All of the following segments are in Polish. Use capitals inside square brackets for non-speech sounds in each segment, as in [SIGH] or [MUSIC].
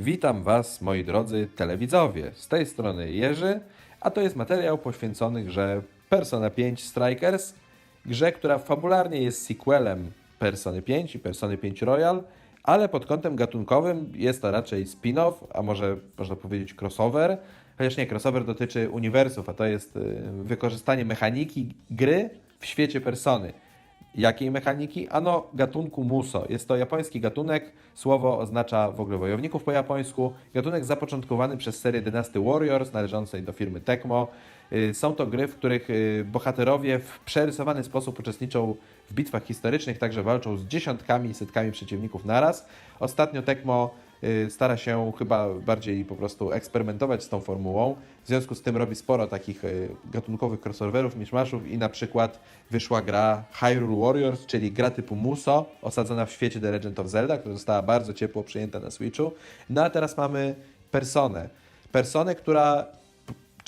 Witam Was, moi drodzy telewidzowie. Z tej strony Jerzy, a to jest materiał poświęcony grze Persona 5 Strikers, grze, która fabularnie jest sequelem Persony 5 i Persony 5 Royal, ale pod kątem gatunkowym jest to raczej spin-off, a może można powiedzieć crossover. Chociaż nie, crossover dotyczy uniwersów, a to jest y, wykorzystanie mechaniki gry w świecie Persony. Jakiej mechaniki? Ano gatunku muso. Jest to japoński gatunek. Słowo oznacza w ogóle wojowników po japońsku. Gatunek zapoczątkowany przez serię Dynasty Warriors należącej do firmy Tecmo. Y, Są to gry, w których y, bohaterowie w przerysowany sposób uczestniczą w bitwach historycznych, także walczą z dziesiątkami, setkami przeciwników naraz. Ostatnio Tecmo stara się chyba bardziej po prostu eksperymentować z tą formułą. W związku z tym robi sporo takich y, gatunkowych crossoverów, miszmaszów i na przykład wyszła gra Hyrule Warriors, czyli gra typu Muso, osadzona w świecie The Legend of Zelda, która została bardzo ciepło przyjęta na Switchu. No a teraz mamy Personę. Personę, która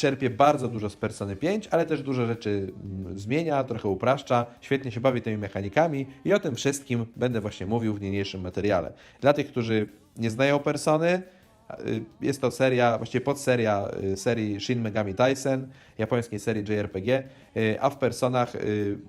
czerpie bardzo dużo z Persony 5, ale też dużo rzeczy mm, zmienia, trochę upraszcza, świetnie się bawi tymi mechanikami i o tym wszystkim będę właśnie mówił w niniejszym materiale. Dla tych, którzy nie znają Persony, y, jest to seria, właściwie podseria y, serii Shin Megami Tensei, japońskiej serii JRPG, y, a w Personach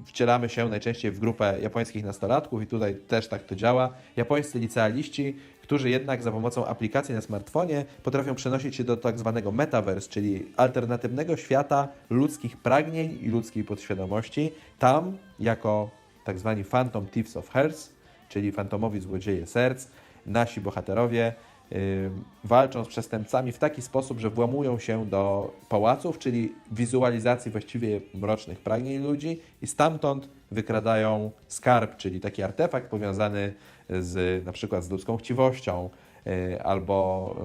wcielamy się najczęściej w grupę japońskich nastolatków i tutaj też tak to działa. Japońscy licealiści, którzy jednak za pomocą aplikacji na smartfonie potrafią przenosić się do tak zwanego metaverse, czyli alternatywnego świata ludzkich pragnień i ludzkiej podświadomości. Tam, jako tak zwani Phantom Thieves of Hearts, czyli fantomowi złodzieje serc, nasi bohaterowie walczą z przestępcami w taki sposób, że włamują się do pałaców, czyli wizualizacji właściwie mrocznych pragnień ludzi i stamtąd wykradają skarb, czyli taki artefakt powiązany z na przykład z ludzką chciwością y, albo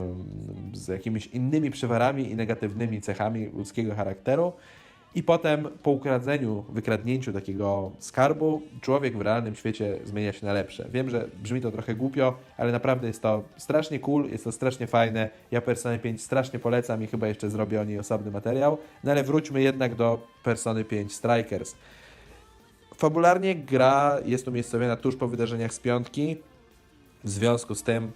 z jakimiś innymi przywarami i negatywnymi cechami ludzkiego charakteru. I potem po ukradzeniu, wykradnięciu takiego skarbu, człowiek w realnym świecie zmienia się na lepsze. Wiem, że brzmi to trochę głupio, ale naprawdę jest to strasznie cool, jest to strasznie fajne. Ja Persony 5 strasznie polecam i chyba jeszcze zrobię o niej osobny materiał. No ale wróćmy jednak do Persony 5 Strikers. Fabularnie gra jest umiejscowiona tuż po wydarzeniach z piątki. W związku z tym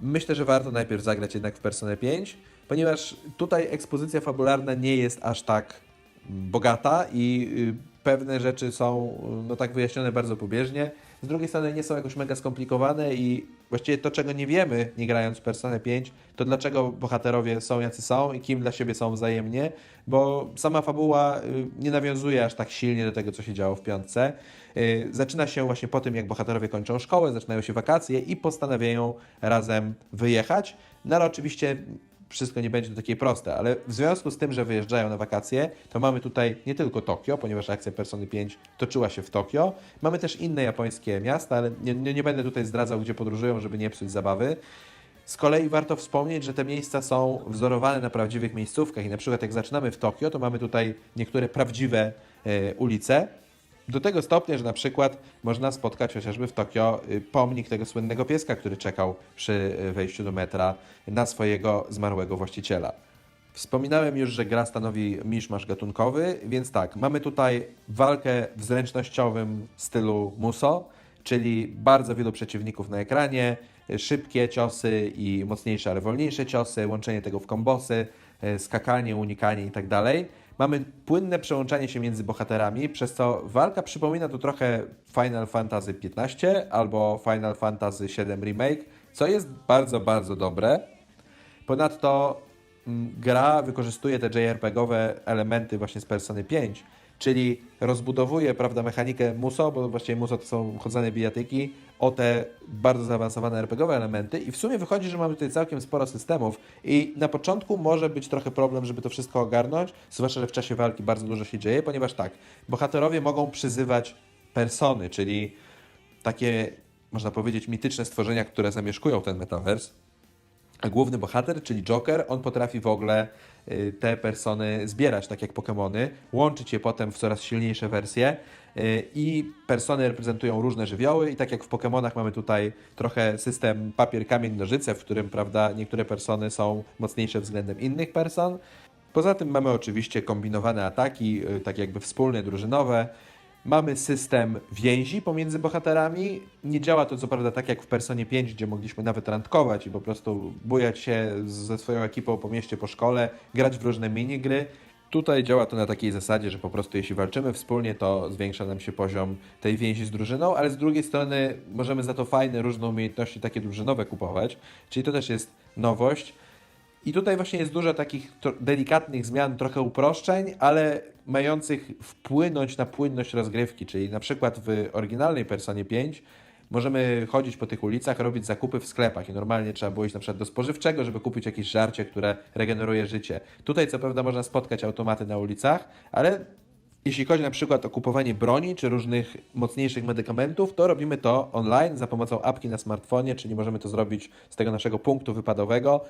myślę, że warto najpierw zagrać jednak w Personę 5, ponieważ tutaj ekspozycja fabularna nie jest aż tak bogata i y, pewne rzeczy są y, no tak wyjaśnione bardzo pobieżnie. Z drugiej strony nie są jakoś mega skomplikowane i właściwie to, czego nie wiemy, nie grając w Personę 5, to dlaczego bohaterowie są jacy są i kim dla siebie są wzajemnie, bo sama fabuła y, nie nawiązuje aż tak silnie do tego, co się działo w piątce. Zaczyna się właśnie po tym, jak bohaterowie kończą szkołę, zaczynają się wakacje i postanawiają razem wyjechać. No ale oczywiście wszystko nie będzie takie proste, ale w związku z tym, że wyjeżdżają na wakacje, to mamy tutaj nie tylko Tokio, ponieważ akcja Persony 5 toczyła się w Tokio, mamy też inne japońskie miasta, ale nie, nie, nie będę tutaj zdradzał, gdzie podróżują, żeby nie psuć zabawy. Z kolei warto wspomnieć, że te miejsca są wzorowane na prawdziwych miejscówkach i na przykład jak zaczynamy w Tokio, to mamy tutaj niektóre prawdziwe e, ulice, do tego stopnia, że na przykład można spotkać chociażby w Tokio y, pomnik tego słynnego pieska, który czekał przy y, wejściu do metra na swojego zmarłego właściciela. Wspominałem już, że gra stanowi miszmasz gatunkowy, więc tak, mamy tutaj walkę w zręcznościowym stylu Muso, czyli bardzo wielu przeciwników na ekranie, szybkie ciosy i mocniejsze, ale wolniejsze ciosy, łączenie tego w kombosy, y, skakanie, unikanie i tak. Mamy płynne przełączanie się między bohaterami, przez co walka przypomina tu trochę Final Fantasy XV albo Final Fantasy VII Remake, co jest bardzo, bardzo dobre. Ponadto mm, gra wykorzystuje te JRPG-owe elementy właśnie z Persony 5, czyli rozbudowuje prawda, mechanikę Muso, bo właściwie Muso to są chodzone bijatyki, o te bardzo zaawansowane RPGowe elementy i w sumie wychodzi, że mamy tutaj całkiem sporo systemów i na początku może być trochę problem, żeby to wszystko ogarnąć, zwłaszcza, że w czasie walki bardzo dużo się dzieje, ponieważ tak, bohaterowie mogą przyzywać persony, czyli takie, można powiedzieć, mityczne stworzenia, które zamieszkują ten metaverse, a główny bohater, czyli Joker, on potrafi w ogóle y, te persony zbierać, tak jak Pokémony, łączyć je potem w coraz silniejsze wersje y, i persony reprezentują różne żywioły i tak jak w Pokémonach mamy tutaj trochę system papier, kamień, nożyce, w którym prawda, niektóre persony są mocniejsze względem innych person. Poza tym mamy oczywiście kombinowane ataki, y, tak jakby wspólne, drużynowe. Mamy system więzi pomiędzy bohaterami. Nie działa to co prawda tak jak w Personie 5, gdzie mogliśmy nawet randkować i po prostu bujać się ze swoją ekipą po mieście, po szkole, grać w różne minigry. Tutaj działa to na takiej zasadzie, że po prostu jeśli walczymy wspólnie, to zwiększa nam się poziom tej więzi z drużyną, ale z drugiej strony możemy za to fajne, różne umiejętności takie drużynowe kupować, czyli to też jest nowość. I tutaj właśnie jest dużo takich delikatnych zmian, trochę uproszczeń, ale mających wpłynąć na płynność rozgrywki, czyli na przykład w oryginalnej Personie 5 możemy chodzić po tych ulicach, robić zakupy w sklepach i normalnie trzeba było iść na przykład do spożywczego, żeby kupić jakieś żarcie, które regeneruje życie. Tutaj co prawda można spotkać automaty na ulicach, ale jeśli chodzi na przykład o kupowanie broni czy różnych mocniejszych medykamentów, to robimy to online za pomocą apki na smartfonie, czyli możemy to zrobić z tego naszego punktu wypadowego.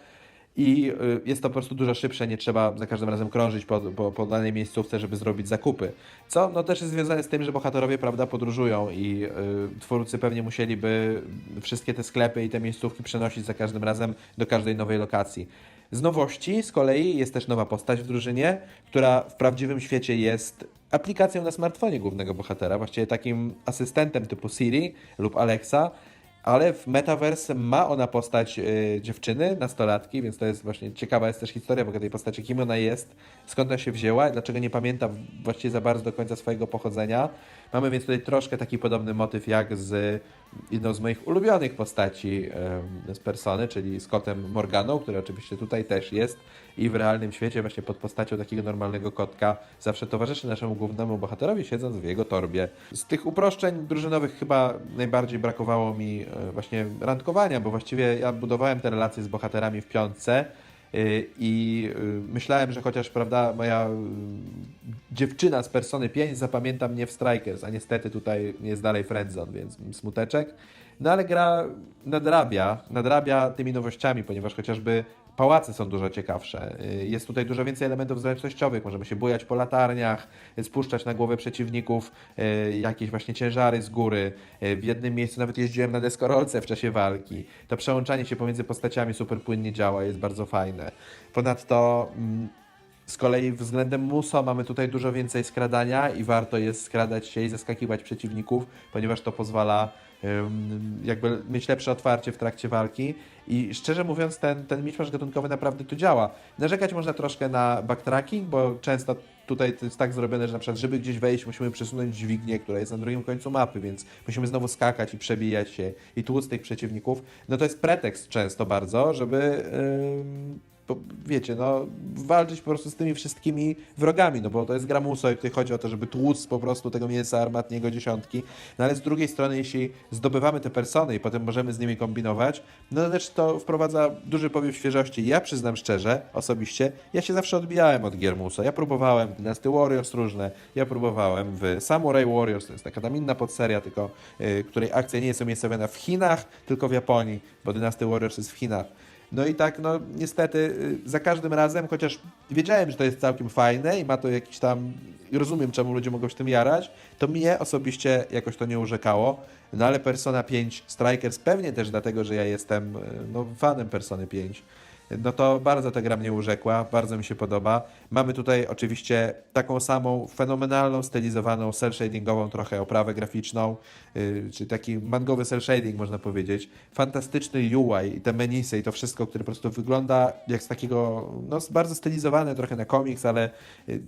I y, jest to po prostu dużo szybsze, nie trzeba za każdym razem krążyć po, po, po danej miejscówce, żeby zrobić zakupy. Co no, też jest związane z tym, że bohaterowie prawda, podróżują i y, twórcy pewnie musieliby wszystkie te sklepy i te miejscówki przenosić za każdym razem do każdej nowej lokacji. Z nowości z kolei jest też nowa postać w drużynie, która w prawdziwym świecie jest aplikacją na smartfonie głównego bohatera, właściwie takim asystentem typu Siri lub Alexa, ale w Metaverse ma ona postać y, dziewczyny, nastolatki, więc to jest właśnie ciekawa jest też historia w ogóle tej postaci, kim ona jest, skąd ona się wzięła, dlaczego nie pamięta właściwie za bardzo do końca swojego pochodzenia. Mamy więc tutaj troszkę taki podobny motyw jak z jedną z moich ulubionych postaci z Persony, czyli Scottem Morganą, który oczywiście tutaj też jest i w realnym świecie właśnie pod postacią takiego normalnego kotka zawsze towarzyszy naszemu głównemu bohaterowi, siedząc w jego torbie. Z tych uproszczeń drużynowych chyba najbardziej brakowało mi e, właśnie randkowania, bo właściwie ja budowałem te relacje z bohaterami w piątce i y, myślałem, że chociaż prawda, moja y, dziewczyna z Persony 5 zapamięta mnie w Strikers, a niestety tutaj jest dalej friendzone, więc smuteczek. No ale gra nadrabia, nadrabia tymi nowościami, ponieważ chociażby pałace są dużo ciekawsze. Y, Jest tutaj dużo więcej elementów zręcznościowych. Możemy się bujać po latarniach, y, spuszczać na głowę przeciwników y, jakieś właśnie ciężary z góry. W jednym miejscu nawet jeździłem na deskorolce w czasie walki. To przełączanie się pomiędzy postaciami super płynnie działa, jest bardzo fajne. Ponadto mm, z kolei względem Muso mamy tutaj dużo więcej skradania i warto jest skradać się i zaskakiwać przeciwników, ponieważ to pozwala jakby mieć lepsze otwarcie w trakcie walki i szczerze mówiąc ten, ten miszmasz gatunkowy naprawdę tu działa. Narzekać można troszkę na backtracking, bo często tutaj to jest tak zrobione, że na przykład żeby gdzieś wejść musimy przesunąć dźwignię, która jest na drugim końcu mapy, więc musimy znowu skakać i przebijać się i tłuc tych przeciwników. No to jest pretekst często bardzo, żeby ym, bo wiecie, no, walczyć po prostu z tymi wszystkimi wrogami, no bo to jest gra muso i tutaj chodzi o to, żeby tłuc po prostu tego mięsa armatniego dziesiątki, no ale z drugiej strony, jeśli zdobywamy te persony i potem możemy z nimi kombinować, no to też to wprowadza duży powiew świeżości. Ja przyznam szczerze, osobiście, ja się zawsze odbijałem od gier muso. Ja próbowałem Dynasty Warriors różne, ja próbowałem w Samurai Warriors, to jest taka tam inna podseria, tylko y, której akcja nie jest umiejscowiona w Chinach, tylko w Japonii, bo Dynasty Warriors jest w Chinach. No i tak, no niestety y, za każdym razem, chociaż wiedziałem, że to jest całkiem fajne i ma to jakiś tam, rozumiem czemu ludzie mogą się tym jarać, to mnie osobiście jakoś to nie urzekało. No ale Persona 5 Strikers pewnie też dlatego, że ja jestem y, no, fanem Persony 5. No to bardzo ta gra mnie urzekła, bardzo mi się podoba. Mamy tutaj oczywiście taką samą fenomenalną, stylizowaną, cel-shadingową trochę oprawę graficzną, yy, taki mangowy cel-shading można powiedzieć. Fantastyczny UI i te menisy i to wszystko, które po prostu wygląda jak z takiego, no bardzo stylizowane trochę na komiks, ale yy,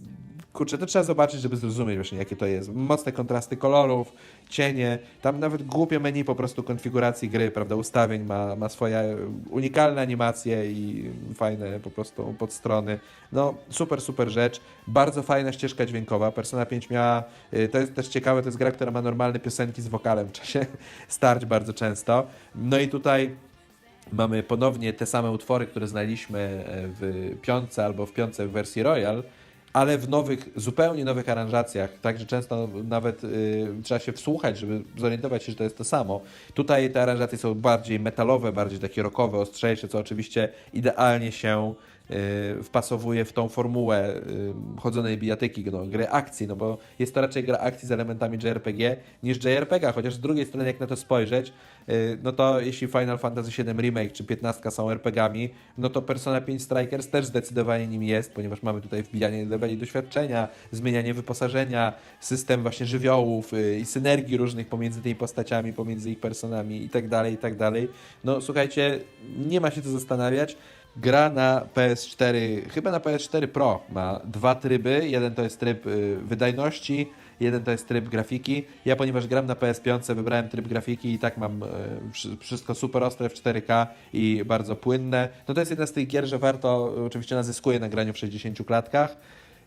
kurczę, to trzeba zobaczyć, żeby zrozumieć właśnie jakie to jest. Mocne kontrasty kolorów, cienie, tam nawet głupie menu po prostu konfiguracji gry, prawda, ustawień ma, ma swoje unikalne animacje i fajne po prostu podstrony. No super, super rzecz. Bardzo fajna ścieżka dźwiękowa. Persona 5 miała, y, to jest też ciekawe, to jest gra, która ma normalne piosenki z wokalem w czasie [LAUGHS] starć bardzo często. No i tutaj mamy ponownie te same utwory, które znaliśmy e, w piątce albo w piątce w wersji Royal, ale w nowych, zupełnie nowych aranżacjach, także często nawet y, trzeba się wsłuchać, żeby zorientować się, że to jest to samo. Tutaj te aranżacje są bardziej metalowe, bardziej takie rockowe, ostrzejsze, co oczywiście idealnie się wpasowuje w tą formułę y, chodzonej bijatyki, no, gry akcji, no bo jest to raczej gra akcji z elementami JRPG niż JRPG, chociaż z drugiej strony jak na to spojrzeć, y, no to jeśli Final Fantasy VII Remake czy 15 są RPGami, no to Persona 5 Strikers też zdecydowanie nim jest, ponieważ mamy tutaj wbijanie leveli doświadczenia, zmienianie wyposażenia, system właśnie żywiołów y, i synergii różnych pomiędzy tymi postaciami, pomiędzy ich personami i tak dalej, i tak dalej. No słuchajcie, nie ma się co zastanawiać. Gra na PS4, chyba na PS4 Pro ma dwa tryby. Jeden to jest tryb y, wydajności, jeden to jest tryb grafiki. Ja, ponieważ gram na PS5, wybrałem tryb grafiki i tak mam y, wszy- wszystko super ostre w 4K i bardzo płynne. No to jest jedna z tych gier, że warto, oczywiście nazyskuje na graniu w 60 klatkach.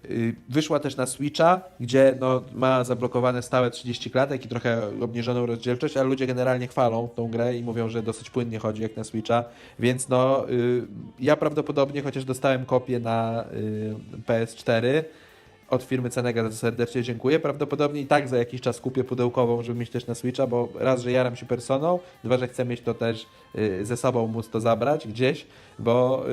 Y, Wyszła też na Switcha, gdzie no, ma zablokowane stałe 30 klatek i trochę obniżoną rozdzielczość, ale ludzie generalnie chwalą tą grę i mówią, że dosyć płynnie chodzi jak na Switcha, więc no y, ja prawdopodobnie, chociaż dostałem kopię na y, PS4 od firmy Cenega, za serdecznie dziękuję, prawdopodobnie i tak za jakiś czas kupię pudełkową, żeby mieć też na Switcha, bo raz, że jaram się personą, dwa, że chcę mieć to też ze sobą, móc to zabrać gdzieś, bo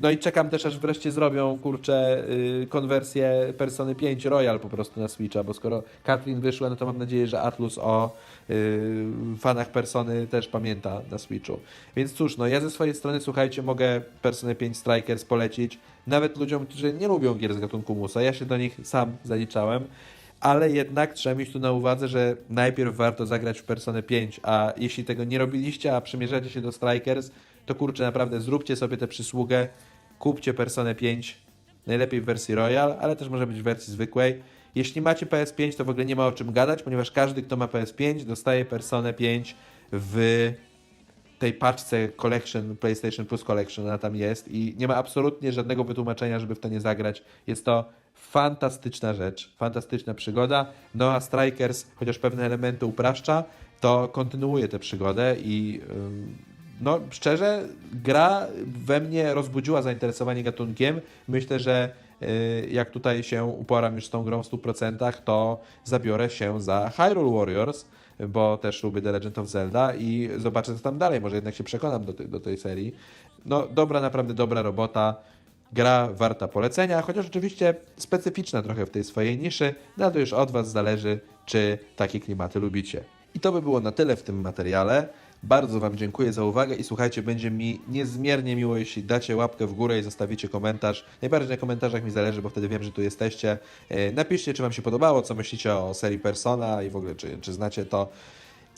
no i czekam też, aż wreszcie zrobią, kurczę, y, konwersję Persony 5 Royal po prostu na Switcha, bo skoro Katrin wyszła, no to mam nadzieję, że Atlus o y, fanach Persony też pamięta na Switchu. Więc cóż, no ja ze swojej strony, słuchajcie, mogę Personę 5 Strikers polecić, nawet ludziom, którzy nie lubią gier z gatunku Musa. Ja się do nich sam zaliczałem. Ale jednak trzeba mieć tu na uwadze, że najpierw warto zagrać w Personę 5, a jeśli tego nie robiliście, a przymierzacie się do Strikers, to kurczę, naprawdę zróbcie sobie tę przysługę, kupcie Personę 5, najlepiej w wersji Royal, ale też może być w wersji zwykłej. Jeśli macie PS5, to w ogóle nie ma o czym gadać, ponieważ każdy, kto ma PS5, dostaje Personę 5 w tej paczce Collection, PlayStation Plus Collection, ona tam jest i nie ma absolutnie żadnego wytłumaczenia, żeby w to nie zagrać. Jest to fantastyczna rzecz, fantastyczna przygoda. No a Strikers, chociaż pewne elementy upraszcza, to kontynuuje tę przygodę i ym, no szczerze, gra we mnie rozbudziła zainteresowanie gatunkiem. Myślę, że y, jak tutaj się uporam już z tą grą w 100%, to zabiorę się za Hyrule Warriors, bo też lubię The Legend of Zelda i zobaczę co tam dalej, może jednak się przekonam do, tej- do tej serii. No dobra, naprawdę dobra robota. Gra warta polecenia, chociaż oczywiście specyficzna trochę w tej swojej niszy, no to już od Was zależy, czy takie klimaty lubicie. I to by było na tyle w tym materiale. Bardzo Wam dziękuję za uwagę i słuchajcie, będzie mi niezmiernie miło, jeśli dacie łapkę w górę i zostawicie komentarz. Najbardziej na komentarzach mi zależy, bo wtedy wiem, że tu jesteście. E, Napiszcie, czy Wam się podobało, co myślicie o serii Persona i w ogóle, czy, czy znacie to.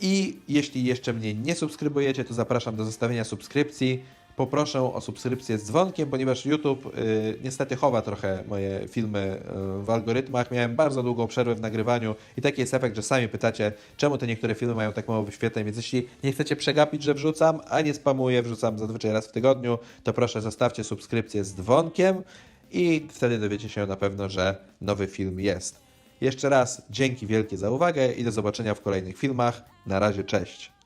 I jeśli jeszcze mnie nie subskrybujecie, to zapraszam do zostawienia subskrypcji. Poproszę o subskrypcję z dzwonkiem, ponieważ YouTube y, niestety chowa trochę moje filmy y, w algorytmach. Miałem bardzo długą przerwę w nagrywaniu i taki jest efekt, że sami pytacie, czemu te niektóre filmy mają tak mało wyświetleń, więc jeśli nie chcecie przegapić, że wrzucam, a nie spamuję, wrzucam zazwyczaj raz w tygodniu, to proszę zostawcie subskrypcję z dzwonkiem i wtedy dowiecie się na pewno, że nowy film jest. Jeszcze raz dzięki wielkie za uwagę i do zobaczenia w kolejnych filmach. Na razie, cześć.